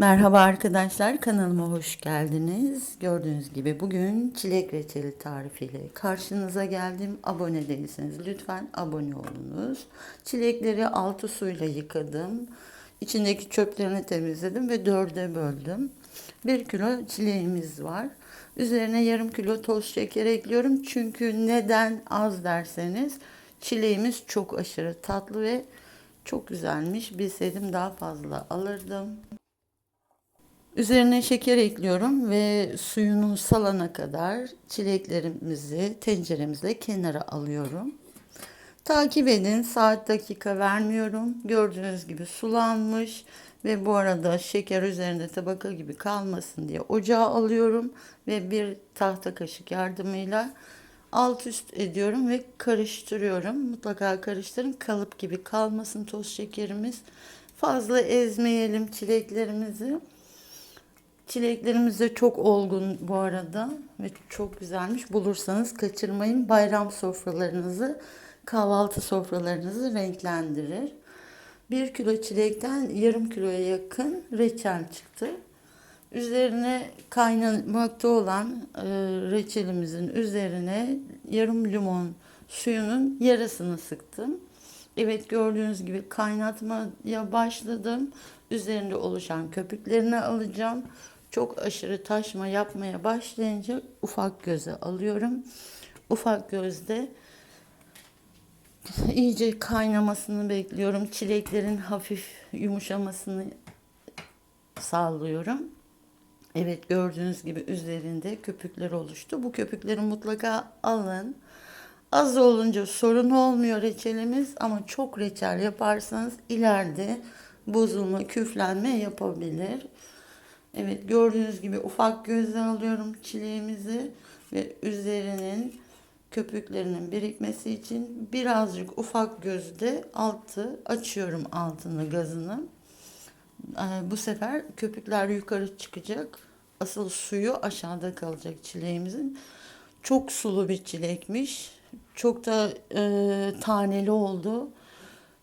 Merhaba arkadaşlar kanalıma hoş geldiniz. Gördüğünüz gibi bugün çilek reçeli tarifiyle karşınıza geldim. Abone değilseniz lütfen abone olunuz. Çilekleri altı suyla yıkadım. İçindeki çöplerini temizledim ve dörde böldüm. Bir kilo çileğimiz var. Üzerine yarım kilo toz şeker ekliyorum. Çünkü neden az derseniz çileğimiz çok aşırı tatlı ve çok güzelmiş. Bilseydim daha fazla alırdım. Üzerine şeker ekliyorum ve suyunu salana kadar çileklerimizi tenceremizle kenara alıyorum. Takip edin saat dakika vermiyorum. Gördüğünüz gibi sulanmış ve bu arada şeker üzerinde tabaka gibi kalmasın diye ocağa alıyorum ve bir tahta kaşık yardımıyla alt üst ediyorum ve karıştırıyorum. Mutlaka karıştırın kalıp gibi kalmasın toz şekerimiz. Fazla ezmeyelim çileklerimizi. Çileklerimiz de çok olgun bu arada ve çok güzelmiş. Bulursanız kaçırmayın. Bayram sofralarınızı, kahvaltı sofralarınızı renklendirir. Bir kilo çilekten yarım kiloya yakın reçel çıktı. Üzerine kaynamakta olan e, reçelimizin üzerine yarım limon suyunun yarısını sıktım. Evet gördüğünüz gibi kaynatmaya başladım. Üzerinde oluşan köpüklerini alacağım. Çok aşırı taşma yapmaya başlayınca ufak göze alıyorum. Ufak gözde iyice kaynamasını bekliyorum. Çileklerin hafif yumuşamasını sağlıyorum. Evet gördüğünüz gibi üzerinde köpükler oluştu. Bu köpükleri mutlaka alın. Az olunca sorun olmuyor reçelimiz ama çok reçel yaparsanız ileride bozulma, küflenme yapabilir. Evet gördüğünüz gibi ufak gözle alıyorum çileğimizi ve üzerinin köpüklerinin birikmesi için birazcık ufak gözde altı açıyorum altını gazını. Ee, Bu sefer köpükler yukarı çıkacak. Asıl suyu aşağıda kalacak çileğimizin. Çok sulu bir çilekmiş. Çok da e, taneli oldu.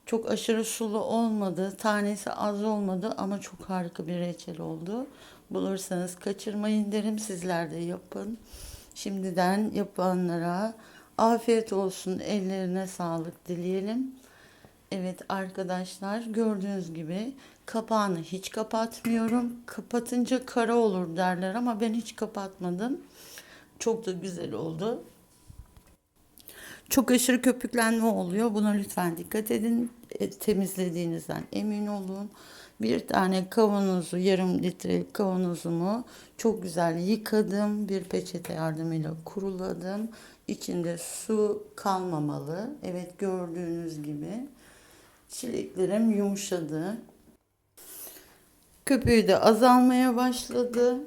Çok aşırı sulu olmadı. Tanesi az olmadı ama çok harika bir reçel oldu. Bulursanız kaçırmayın derim. Sizler de yapın. Şimdiden yapanlara afiyet olsun. Ellerine sağlık dileyelim. Evet arkadaşlar gördüğünüz gibi kapağını hiç kapatmıyorum. Kapatınca kara olur derler ama ben hiç kapatmadım. Çok da güzel oldu. Çok aşırı köpüklenme oluyor. Buna lütfen dikkat edin. E, temizlediğinizden emin olun. Bir tane kavanozu, yarım litrelik kavanozumu çok güzel yıkadım. Bir peçete yardımıyla kuruladım. İçinde su kalmamalı. Evet gördüğünüz gibi çileklerim yumuşadı. Köpüğü de azalmaya başladı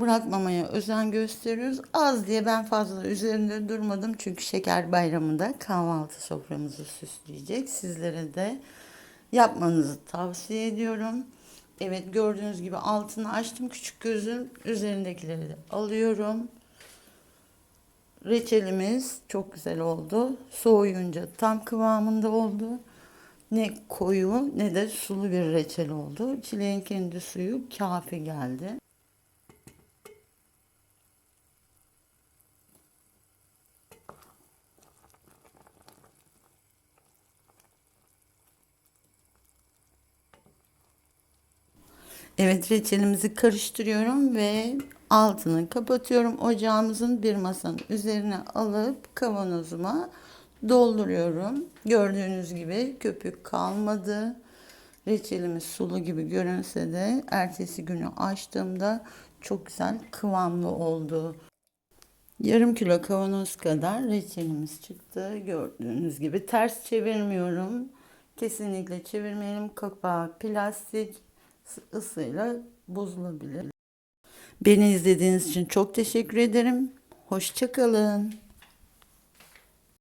bırakmamaya özen gösteriyoruz. Az diye ben fazla üzerinde durmadım. Çünkü şeker bayramında kahvaltı soframızı süsleyecek. Sizlere de yapmanızı tavsiye ediyorum. Evet gördüğünüz gibi altını açtım. Küçük gözüm üzerindekileri de alıyorum. Reçelimiz çok güzel oldu. Soğuyunca tam kıvamında oldu. Ne koyu ne de sulu bir reçel oldu. Çileğin kendi suyu kafi geldi. Evet reçelimizi karıştırıyorum ve altını kapatıyorum. Ocağımızın bir masanın üzerine alıp kavanozuma dolduruyorum. Gördüğünüz gibi köpük kalmadı. Reçelimiz sulu gibi görünse de ertesi günü açtığımda çok güzel kıvamlı oldu. Yarım kilo kavanoz kadar reçelimiz çıktı. Gördüğünüz gibi ters çevirmiyorum. Kesinlikle çevirmeyelim. Kapağı plastik ısıyla bozulabilir. Beni izlediğiniz için çok teşekkür ederim. Hoşçakalın.